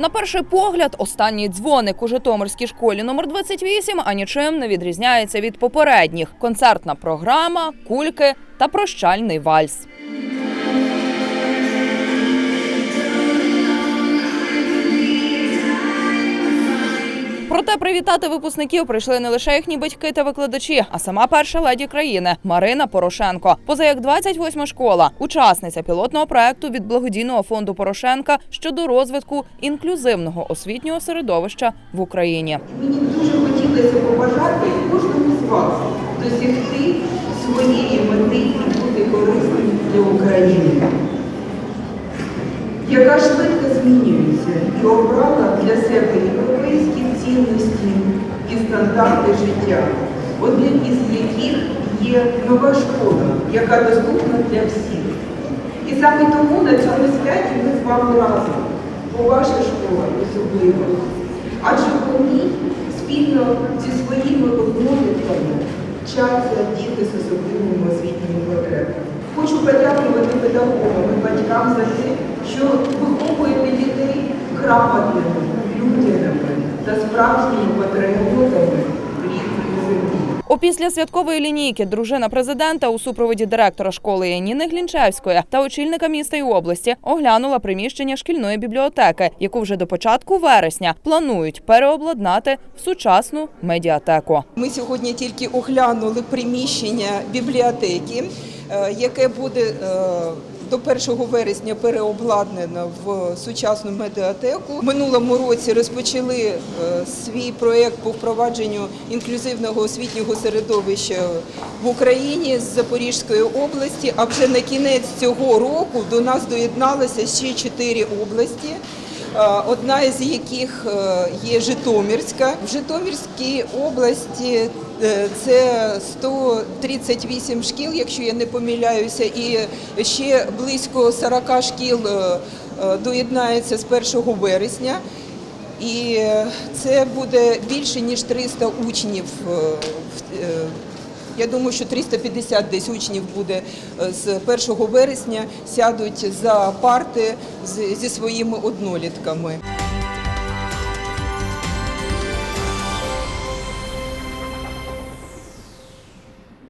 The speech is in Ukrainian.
На перший погляд, останній дзвоник у Житомирській школі номер 28 а нічим не відрізняється від попередніх: концертна програма, кульки та прощальний вальс. Проте привітати випускників прийшли не лише їхні батьки та викладачі, а сама перша леді країни Марина Порошенко. Поза як 28 школа, учасниця пілотного проекту від благодійного фонду Порошенка щодо розвитку інклюзивного освітнього середовища в Україні. Мені дуже хотілося побажати кожному з вас досягти своєї мети і бути корисним для України, яка швидко змінюється і обрала для себе європейські цінності і стандарти життя, одним із яких є нова школа, яка доступна для всіх. І саме тому на цьому святі ми з вами разом, бо ваша школа особлива. Адже по ній спільно зі своїми однолітками вчаться діти з особливими освітніми потребами. Хочу подякувати педагогам і батькам за те, що грамотними, людяними та справжніми патріотами рідної землі. Опісля святкової лінійки дружина президента у супроводі директора школи Яніни Глінчевської та очільника міста і області оглянула приміщення шкільної бібліотеки, яку вже до початку вересня планують переобладнати в сучасну медіатеку. Ми сьогодні тільки оглянули приміщення бібліотеки, е, яке буде е, до 1 вересня переобладнана в сучасну медіатеку. В минулому році розпочали е, свій проєкт по впровадженню інклюзивного освітнього середовища в Україні з Запорізької області. А вже на кінець цього року до нас доєдналися ще чотири області. Е, Одна із яких е, є Житомирська. В Житомирській області е, це 138 шкіл, якщо я не помиляюся, і ще близько 40 шкіл доєднається з 1 вересня. І це буде більше ніж 300 учнів. Я думаю, що 350 десь учнів буде е, з 1 вересня сядуть за парти зі своїми однолітками.